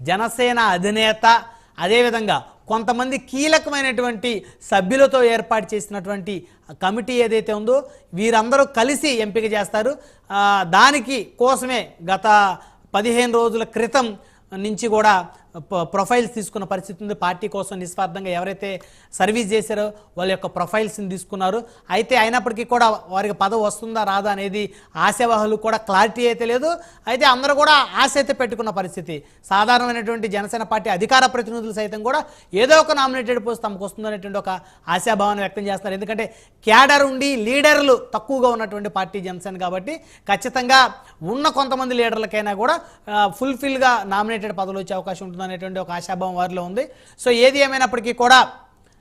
జనసేన అధినేత అదేవిధంగా కొంతమంది కీలకమైనటువంటి సభ్యులతో ఏర్పాటు చేసినటువంటి కమిటీ ఏదైతే ఉందో వీరందరూ కలిసి ఎంపిక చేస్తారు. దానికి కోసమే గత పదిహేను రోజుల క్రితం నుంచి కూడా ప్రొఫైల్స్ తీసుకున్న పరిస్థితి ఉంది. పార్టీ కోసం నిస్వార్థంగా ఎవరైతే సర్వీస్ చేశారో వాళ్ళ యొక్క ప్రొఫైల్స్ని తీసుకున్నారు. అయితే అయినప్పటికీ కూడా వారికి పదవి వస్తుందా రాదా అనేది ఆశావాహులు కూడా క్లారిటీ అయితే లేదు. అయితే అందరూ కూడా ఆశ అయితే పెట్టుకున్న పరిస్థితి. సాధారణమైనటువంటి జనసేన పార్టీ అధికార ప్రతినిధులు సైతం కూడా ఏదో ఒక నామినేటెడ్ పోస్ట్ తమకు వస్తుందనేటువంటి ఒక ఆశాభావాన్ని వ్యక్తం చేస్తారు ఎందుకంటే క్యాడర్ ఉండి లీడర్లు తక్కువగా ఉన్నటువంటి పార్టీ జనసేన కాబట్టి ఖచ్చితంగా ఉన్న కొంతమంది లీడర్లకైనా కూడా ఫుల్ఫిల్గా నామినేటెడ్ పదవులు వచ్చే అవకాశం ఉంటుందనేటువంటి ఒక ఆశాభావం వారిలో ఉంది. సో ఏది ఏమైనప్పటికీ కూడా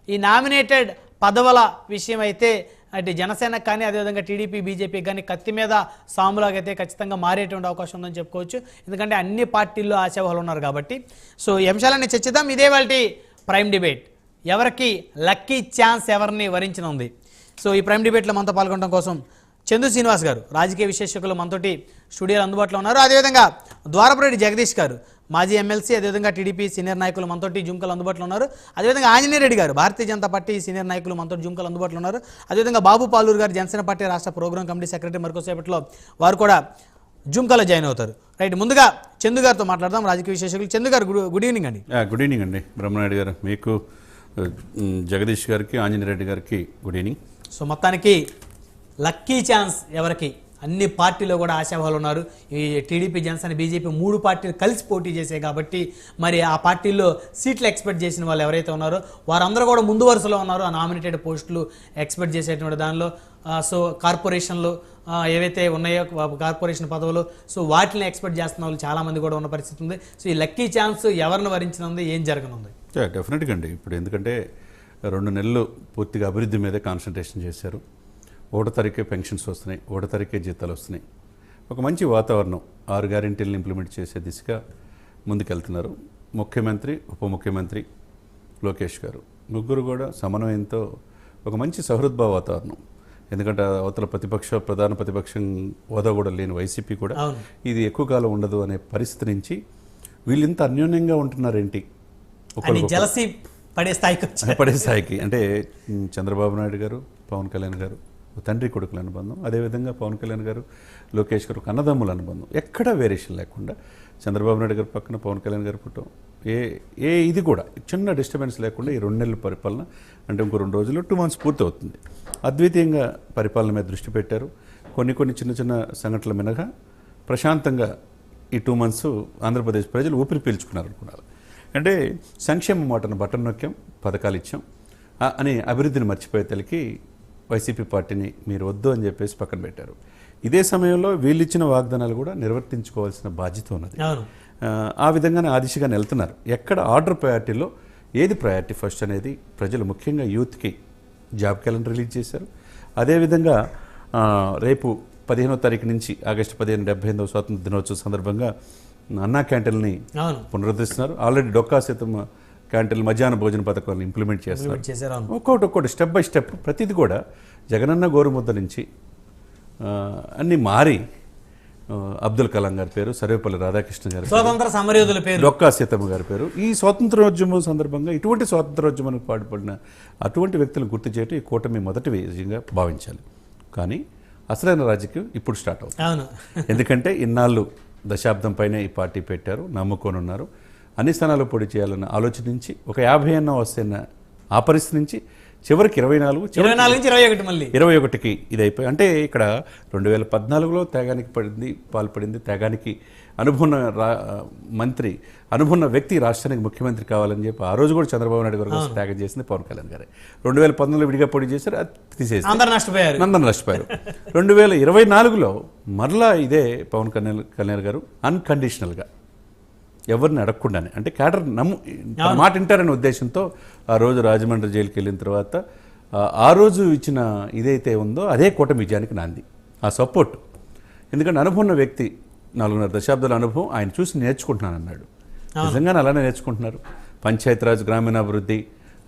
ఈ నామినేటెడ్ పదవుల విషయం అయితే అంటే జనసేనకు కానీ అదేవిధంగా టీడీపీ బీజేపీ కానీ కత్తి మీద సాములాగైతే ఖచ్చితంగా మారేటువంటి అవకాశం ఉందని చెప్పుకోవచ్చు. ఎందుకంటే అన్ని పార్టీల్లో ఆశావాహులు ఉన్నారు కాబట్టి. సో ఈ అంశాలన్నీ చర్చిద్దాం. ఇదే వాళ్ళ ప్రైమ్ డిబేట్. ఎవరికి లక్కీ ఛాన్స్ ఎవరిని వరించనుంది? సో ఈ ప్రైమ్ డిబేట్లో మనతో పాల్గొనడం కోసం చందు శ్రీనివాస్ గారు రాజకీయ విశ్లేషకులు మనతోటి స్టూడియోలో అందుబాటులో ఉన్నారు. అదేవిధంగా ద్వారపురెడ్డి జగదీష్ గారు మాజీ ఎమ్మెల్సీ అదేవిధంగా టీడీపీ సీనియర్ నాయకులు మనతోటి జుంకలు అందుబాటులో ఉన్నారు. అదేవిధంగా ఆంజనేయ రెడ్డి గారు భారతీయ జనతా పార్టీ సీనియర్ నాయకులు మనతోటి జుంకలు అందుబాటులో ఉన్నారు. అదేవిధంగా బాబు పాలూరు గారు జనసేన పార్టీ రాష్ట్ర ప్రోగ్రామ్ కమిటీ సెక్రటరీ మరికొసేపట్లో వారు కూడా జుంకలో జాయిన్ అవుతారు. రైట్ ముందుగా చందు గారితో మాట్లాడదాం రాజకీయ విశేషకులు చందు గారు గుడ్ గుడ్ ఈవినింగ్ అండి. గుడ్ ఈవినింగ్ అండి. బ్రహ్మనాయుడు గారు మీకు జగదీష్ గారికి ఆంజనేయ రెడ్డి గారికి గుడ్ ఈవినింగ్. సో మొత్తానికి లక్కీ ఛాన్స్ ఎవరికి? అన్ని పార్టీలో కూడా ఆశావాహులు ఉన్నారు. ఈ టీడీపీ జనసేన బీజేపీ మూడు పార్టీలు కలిసి పోటీ చేసాయి కాబట్టి మరి ఆ పార్టీల్లో సీట్లు ఎక్స్పెక్ట్ చేసిన వాళ్ళు ఎవరైతే ఉన్నారో వారందరూ కూడా ముందు వరుసలో ఉన్నారు. ఆ నామినేటెడ్ పోస్టులు ఎక్స్పెక్ట్ చేసేటువంటి దానిలో సో కార్పొరేషన్లు ఏవైతే ఉన్నాయో కార్పొరేషన్ పదవులు సో వాటిని ఎక్స్పెక్ట్ చేస్తున్న వాళ్ళు చాలామంది కూడా ఉన్న పరిస్థితి ఉంది. సో ఈ లక్కీ ఛాన్స్ ఎవరిని వరించనుంది ఏం జరగనుంది? డెఫినెట్గా అండి. ఇప్పుడు ఎందుకంటే రెండు నెలలు పూర్తిగా అభివృద్ధి మీదే కాన్సన్ట్రేషన్ చేశారు. ఒకటో తారీఖే పెన్షన్స్ వస్తున్నాయి ఒకటో తారీఖే జీతాలు వస్తున్నాయి. ఒక మంచి వాతావరణం ఆరు గ్యారెంటీలను ఇంప్లిమెంట్ చేసే దిశగా ముందుకెళ్తున్నారు. ముఖ్యమంత్రి ఉప ముఖ్యమంత్రి లోకేష్ గారు. ముగ్గురు కూడా సమన్వయంతో ఒక మంచి సహృద్భావ వాతావరణం. ఎందుకంటే అవతల ప్రతిపక్ష ప్రధాన ప్రతిపక్షం హోదా కూడా లేని వైసీపీ కూడా. ఇది ఎక్కువ కాలం ఉండదు అనే పరిస్థితి నుంచి వీళ్ళింత అన్యోన్యంగా ఉంటున్నారేంటి? పడే స్థాయికి పడే స్థాయికి. అంటే చంద్రబాబు నాయుడు గారు పవన్ కళ్యాణ్ గారు తండ్రి కొడుకుల అనుబంధం అదేవిధంగా పవన్ కళ్యాణ్ గారు లోకేష్ గారు కన్నదమ్ముల అన్నదమ్ముల అనుబంధం. ఎక్కడా వేరియేషన్ లేకుండా చంద్రబాబు నాయుడు గారి పక్కన పవన్ కళ్యాణ్ గారు పుట్టం. ఏ ఏ ఇది కూడా చిన్న డిస్టర్బెన్స్ లేకుండా ఈ రెండు నెలల పరిపాలన అంటే ఇంకో రెండు రోజుల్లో టూ మంత్స్ పూర్తి అవుతుంది అద్వితీయంగా పరిపాలన మీద దృష్టి పెట్టారు. కొన్ని కొన్ని చిన్న చిన్న సంఘటనల మినహా ప్రశాంతంగా ఈ టూ మంత్స్ ఆంధ్రప్రదేశ్ ప్రజలు ఊపిరి పీల్చుకున్నారు అనుకున్నారు. అంటే సంక్షేమ మాటను బటన్ నొక్కాం పథకాలు ఇచ్చాం. అని అభివృద్ధిని మర్చిపోయే తలకి వైసీపీ పార్టీని మీరు వద్దు అని చెప్పేసి పక్కన పెట్టారు. ఇదే సమయంలో వీళ్ళు ఇచ్చిన వాగ్దానాలు కూడా నిర్వర్తించుకోవాల్సిన బాధ్యత ఉన్నది. ఆ, విధంగానే ఆ దిశగానే వెళ్తున్నారు ఎక్కడ ఆర్డర్ ప్రయారిటీలో ఏది ప్రయారిటీ ఫస్ట్ అనేది ప్రజలు ముఖ్యంగా యూత్కి జాబ్ క్యాలెండర్ రిలీజ్ చేశారు. అదేవిధంగా రేపు పదిహేనో తారీఖు నుంచి ఆగస్టు పదిహేను డెబ్బై ఎనిమిదవ స్వాతంత్ర దినోత్సవ సందర్భంగా అన్నా క్యాంటీన్ని పునరుద్ధరిస్తున్నారు. ఆల్రెడీ డొక్కా సీతం క్యాంటీన్ మధ్యాహ్న భోజన పథకాలను ఇంప్లిమెంట్ అవును. ఒక్కొక్కటి ఒక్కొక్కటి స్టెప్ బై స్టెప్ ప్రతిది కూడా జగనన్న గోరుముద్ద నుంచి అన్నీ మారి అబ్దుల్ కలాం గారి పేరు సర్వేపల్లి రాధాకృష్ణ గారి స్వతంత్ర సమరయోధుల పేరు. డొక్కా సీతమ్మ గారి పేరు. ఈ స్వాతంత్రోద్యమం సందర్భంగా ఇటువంటి స్వాతంత్రోద్యమానికి పాటుపడిన అటువంటి వ్యక్తులను గుర్తు చేయటం ఈ కూటమి మొదటి విజయంగా భావించాలి. కానీ అసలైన రాజకీయం ఇప్పుడు స్టార్ట్ అవుతుంది. ఎందుకంటే ఇన్నాళ్ళు దశాబ్దం పైనే ఈ పార్టీ పెట్టారు నమ్ముకొని ఉన్నారు అన్ని స్థానాలు పొడి చేయాలన్న ఆలోచన నుంచి ఒక యాభై అన్న వస్తున్న ఆ పరిస్థితి నుంచి చివరికి ఇరవై నాలుగు ఇరవై నాలుగు నుంచి ఇరవై ఒకటి మళ్ళీ. ఇరవై ఒకటికి ఇది అయిపోయి అంటే ఇక్కడ రెండు వేల పద్నాలుగులో త్యాగానికి పడింది పాల్పడింది త్యాగానికి అనుభవ రా మంత్రి అనుభవ వ్యక్తి రాష్ట్రానికి ముఖ్యమంత్రి కావాలని చెప్పి ఆ రోజు కూడా చంద్రబాబు నాయుడు గారు త్యాగం చేసింది పవన్ కళ్యాణ్ గారే. రెండు వేల పంతొమ్మిదిలో విడిగా పోటీ చేశారు అది తీసేసి అందరు నష్టపోయారు. నందన్ నష్టపోయారు. రెండు వేల ఇరవై నాలుగులో మరలా ఇదే పవన్ కళ్యాణ్ కళ్యాణ్ గారు అన్కండిషనల్గా ఎవరిని అడగకుండానే అంటే క్యాడర్ నమ్ము మాట వింటారనే ఉద్దేశంతో ఆ రోజు రాజమండ్రి జైలుకి వెళ్ళిన తర్వాత ఆ- ఆ రోజు ఇచ్చిన ఇదైతే ఉందో అదే కూటమి విజయానికి నాంది. ఆ సపోర్ట్. ఎందుకంటే అనుభవం ఉన్న వ్యక్తి నాలుగున్నర దశాబ్దాల అనుభవం ఆయన చూసి నేర్చుకుంటున్నాను అన్నాడు నిజంగానే అలానే నేర్చుకుంటున్నారు. పంచాయతీరాజ్ గ్రామీణాభివృద్ధి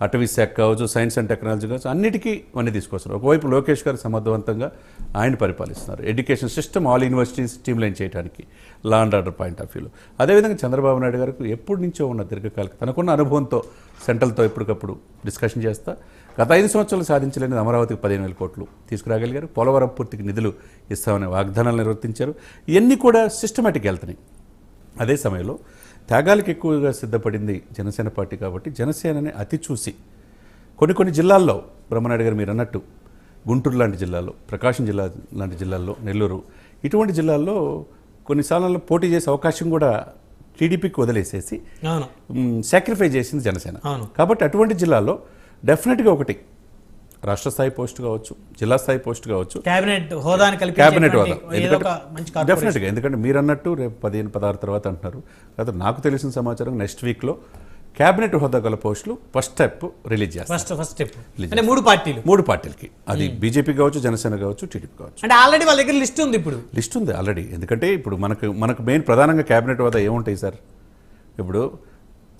అటవీ శాఖ కావచ్చు సైన్స్ అండ్ టెక్నాలజీ కావచ్చు అన్నిటికీ అన్ని తీసుకొస్తారు ఒకవైపు లోకేష్ గారు సమర్థవంతంగా ఆయన పరిపాలిస్తున్నారు. Education system all universities streamline చేయడానికి law and order point of వ్యూలో అదేవిధంగా చంద్రబాబు నాయుడు గారికి ఎప్పటి నుంచో ఉన్న దీర్ఘకాలిక తనకున్న అనుభవంతో సెంట్రల్తో ఎప్పటికప్పుడు డిస్కషన్ చేస్తా. గత ఐదు సంవత్సరాలు సాధించలేని అమరావతికి పదిహేను వేల కోట్లు తీసుకురాగలిగారు. పోలవరం పూర్తికి నిధులు ఇస్తామనే వాగ్దానాలు నిర్వర్తించారు. ఇవన్నీ కూడా సిస్టమేటిక్ వెళ్తున్నాయి అదే సమయంలో త్యాగాలకు ఎక్కువగా సిద్ధపడింది జనసేన పార్టీ కాబట్టి జనసేనని అతి చూసి. కొన్ని కొన్ని జిల్లాల్లో బ్రహ్మనాయుడు గారు మీరు అన్నట్టు గుంటూరు లాంటి జిల్లాలో ప్రకాశం జిల్లా లాంటి జిల్లాల్లో నెల్లూరు ఇటువంటి జిల్లాల్లో కొన్నిసార్లు పోటీ చేసే అవకాశం కూడా టీడీపీకి వదిలేసేసి సాక్రిఫై చేసింది జనసేన. కాబట్టి అటువంటి జిల్లాల్లో డెఫినెట్గా ఒకటి రాష్ట్ర స్థాయి పోస్ట్ కావచ్చు జిల్లా స్థాయి పోస్ట్ కావచ్చు. కేబినెట్ హోదాని కలిపి క్యాబినెట్ హోదా. డెఫినెట్గా ఎందుకంటే మీరు అన్నట్టు రేపు పదిహేను పదహారు తర్వాత అంటున్నారు. కాదు నాకు తెలిసిన సమాచారం నెక్స్ట్ వీక్లో క్యాబినెట్ హోదా గల పోస్టులు ఫస్ట్ స్టెప్ రిలీజ్ చేస్తారు. ఫస్ట్ ఫస్ట్ స్టెప్ అంటే మూడు పార్టీలు. మూడు పార్టీలకి. అది బీజేపీ కావచ్చు జనసేన కావచ్చు టీడీపీ కావచ్చు. అంటే ఆల్రెడీ వాళ్ళ దగ్గర లిస్ట్ ఉంది ఇప్పుడు. లిస్ట్ ఉంది ఆల్రెడీ ఎందుకంటే ఇప్పుడు మనకు మనకు మెయిన్ ప్రధానంగా క్యాబినెట్ హోదా ఏముంటాయి సార్? ఇప్పుడు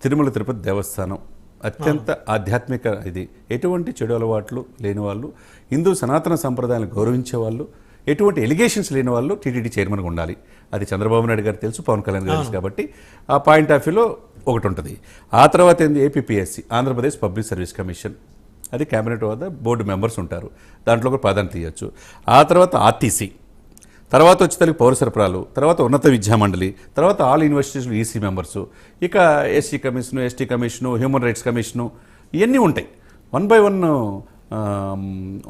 తిరుమల తిరుపతి దేవస్థానం. అత్యంత ఆధ్యాత్మిక ఇది. ఎటువంటి చెడు అలవాట్లు లేని వాళ్ళు హిందూ సనాతన సంప్రదాయాలను గౌరవించే వాళ్ళు ఎటువంటి ఎలిగేషన్స్ లేని వాళ్ళు టీటీడీ చైర్మన్గా ఉండాలి. అది చంద్రబాబు నాయుడు గారు తెలుసు పవన్ కళ్యాణ్ గారు తెలుసు కాబట్టి ఆ పాయింట్ ఆఫ్ వ్యూలో ఒకటి ఉంటుంది. ఆ తర్వాత ఏంది? APPSC Andhra Pradesh public service commission. అది కేబినెట్ వద్ద బోర్డు మెంబర్స్ ఉంటారు. దాంట్లో కూడా ప్రాధాన్యత ఇవ్వచ్చు ఆ తర్వాత ఆర్టీసీ. తర్వాత వచ్చి తెలుగు పౌర సరఫరాలు తర్వాత ఉన్నత విద్యా మండలి తర్వాత ఆల్ యూనివర్సిటీస్లో ఈసీ మెంబర్స్ ఇక SC commission ST commission human rights commission ఇవన్నీ ఉంటాయి. వన్ బై వన్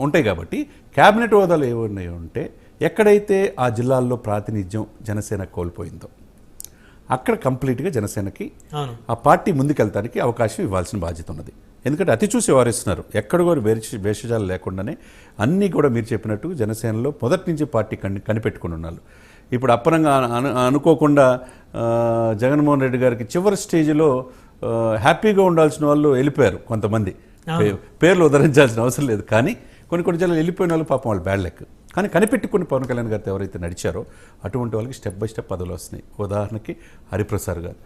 ఉంటాయి కాబట్టి క్యాబినెట్ హోదాలు ఏమున్నాయి ఉంటే ఎక్కడైతే ఆ జిల్లాల్లో ప్రాతినిధ్యం జనసేన కోల్పోయిందో అక్కడ కంప్లీట్గా జనసేనకి ఆ పార్టీ ముందుకెళ్తానికి అవకాశం ఇవ్వాల్సిన బాధ్యత ఉన్నది. ఎందుకంటే అతి చూసి వారిస్తున్నారు. ఎక్కడ కూడా వేరు భేషజాలు లేకుండానే అన్నీ కూడా మీరు చెప్పినట్టు జనసేనలో మొదటి నుంచి పార్టీ కని కనిపెట్టుకుని ఉన్నారు. ఇప్పుడు అప్పనంగా అను అనుకోకుండా జగన్మోహన్ రెడ్డి గారికి చివరి స్టేజ్లో హ్యాపీగా ఉండాల్సిన వాళ్ళు వెళ్ళిపోయారు కొంతమంది. పేర్లు ఉదరించాల్సిన అవసరం లేదు. కానీ కొన్ని కొన్ని జిల్లాలు వెళ్ళిపోయిన వాళ్ళు పాపం వాళ్ళు బ్యాడ్ లెక్. కానీ కనిపెట్టుకుని పవన్ కళ్యాణ్ గారితో ఎవరైతే నడిచారో అటువంటి వాళ్ళకి స్టెప్ బై స్టెప్ పదవులు వస్తున్నాయి. ఉదాహరణకి హరిప్రసాద్ గారు.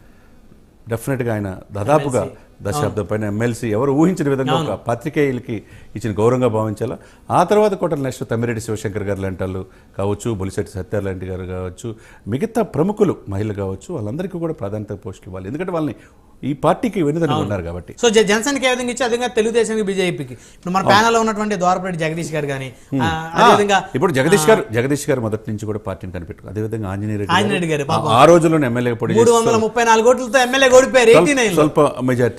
డెఫినెట్గా ఆయన దాదాపుగా దశాబ్దం పైన ఎమ్మెల్సీ ఎవరు ఊహించిన విధంగా ఒక పాత్రికేయులకి ఇచ్చిన గౌరవంగా భావించాలా? ఆ తర్వాత కూడా నెక్స్ట్ తమ్మిరెడ్డి శివశంకర్ గారు లాంటి వాళ్ళు కావచ్చు బొలిశెట్టి సత్యార్ లాంటి గారు కావచ్చు మిగతా ప్రముఖులు మహిళలు కావచ్చు వాళ్ళందరికీ కూడా ప్రాధాన్యత పోస్టులు ఇవ్వాలి. ఎందుకంటే వాళ్ళని ఈ పార్టీకి వెనుదని ఉన్నారు కాబట్టి. సో జనసేనకి ఏ విధంగా ఇచ్చి అదేవిధంగా తెలుగుదేశానికి బీజేపీకి. ఇప్పుడు మన ప్యానల్లో ఉన్నటువంటి ద్వారపరెడ్డి జగదీష్ గారు కానీ అదేవిధంగా ఇప్పుడు జగదీష్ గారు జగదీష్ గారు మొదటి నుంచి కూడా పార్టీని కనిపెట్టు అదేవిధంగా ఆంజనేయ ఆంజనేయ గారు ఆ- రోజుల్లోనే ఎమ్మెల్యే పొడి మూడు వందల ముప్పై నాలుగు ఓట్లతో ఎమ్మెల్యే ఓడిపోయారు ఎయిటీ నైన్ స్వల్ప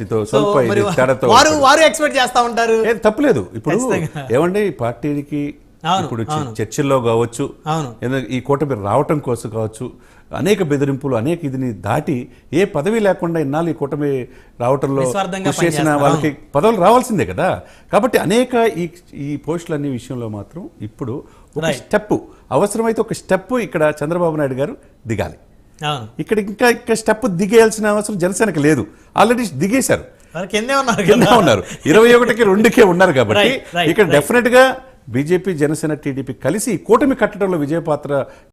మెజార్టీతో స్వల్ప తేడాతో వారు వారు ఎక్స్పెక్ట్ చేస్తా ఉంటారు? ఏం తప్పలేదు. ఇప్పుడు ఈ పార్టీకి ఇప్పుడు చర్చల్లో కావచ్చు ఈ కూటమి రావటం కోసం కావచ్చు అనేక బెదిరింపులు అనేక ఇదిని దాటి ఏ పదవి లేకుండా ఇన్నాళ్ళు ఈ కూటమి రావటంలో చేసిన. వాళ్ళకి పదవులు రావాల్సిందే కదా. కాబట్టి అనేక ఈ ఈ పోస్టులు అనే విషయంలో మాత్రం ఇప్పుడు ఒక. స్టెప్ అవసరమైతే ఒక స్టెప్ ఇక్కడ చంద్రబాబు నాయుడు గారు దిగాలి. ఇక్కడ ఇంకా ఇంకా స్టెప్ దిగేయాల్సిన అవసరం జనసేనకి లేదు. ఆల్రెడీ దిగేశారు. కిందే ఉన్నారు ఇరవై ఒకటికి రెండుకే ఉన్నారు కాబట్టి ఇక్కడ. డెఫినెట్గా బీజేపీ జనసేన టీడీపీ కలిసి కూటమి కట్టడంలో విజయపాత్ర